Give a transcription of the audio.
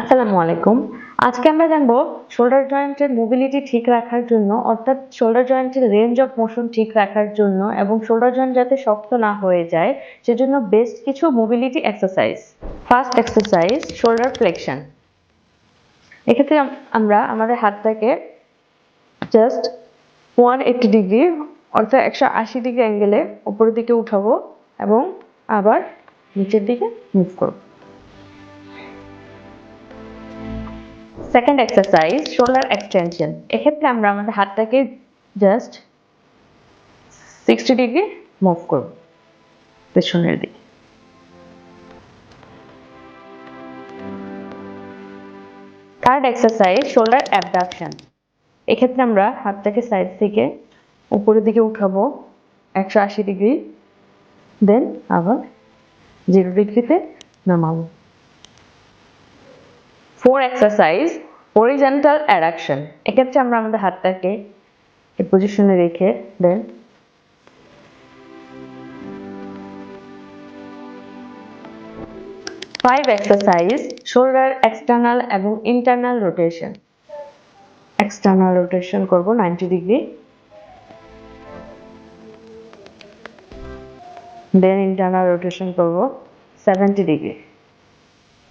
আসসালামু আলাইকুম। আজকে আমরা জানব শোল্ডার জয়েন্টের মোবিলিটি ঠিক রাখার জন্য, অর্থাৎ শোল্ডার জয়েন্টের রেঞ্জ অফ মোশন ঠিক রাখার জন্য এবং শোল্ডার জয়েন্ট যাতে শক্ত না হয়ে যায়, সেজন্য বেস্ট কিছু mobility exercise first exercise shoulder flexion এক্ষেত্রে আমরা আমাদের হাতটাকে জাস্ট ওয়ান এইটি ডিগ্রি অর্থাৎ একশো আশি ডিগ্রি অ্যাঙ্গেলে উপরের দিকে উঠাবো এবং আবার নিচের দিকে মুভ করব। সেকেন্ড এক্সারসাইজ শোল্ডার এক্সটেনশন এক্ষেত্রে আমরা আমাদের হাতটাকে জাস্ট সিক্সটি ডিগ্রি মুভ করব, পেছনের দিকে। থার্ড এক্সারসাইজ শোল্ডার অ্যাবডাকশন এক্ষেত্রে আমরা হাতটাকে সাইড থেকে উপরের দিকে উঠাবো, একশো আশি ডিগ্রি দেন আবার জিরো ডিগ্রিতে নামাবো। ফোর এক্সারসাইজ হরিজেন্টাল অ্যাডাকশন এক্ষেত্রে আমরা আমাদের হাতটাকে এই পজিশনে রেখে দেন। ফাইভ এক্সারসাইজ শোল্ডার এক্সটার্নাল এবং ইন্টারনাল রোটেশন এক্সটার্নাল রোটেশন করব ninety degree then internal rotation করব সেভেন্টি ডিগ্রি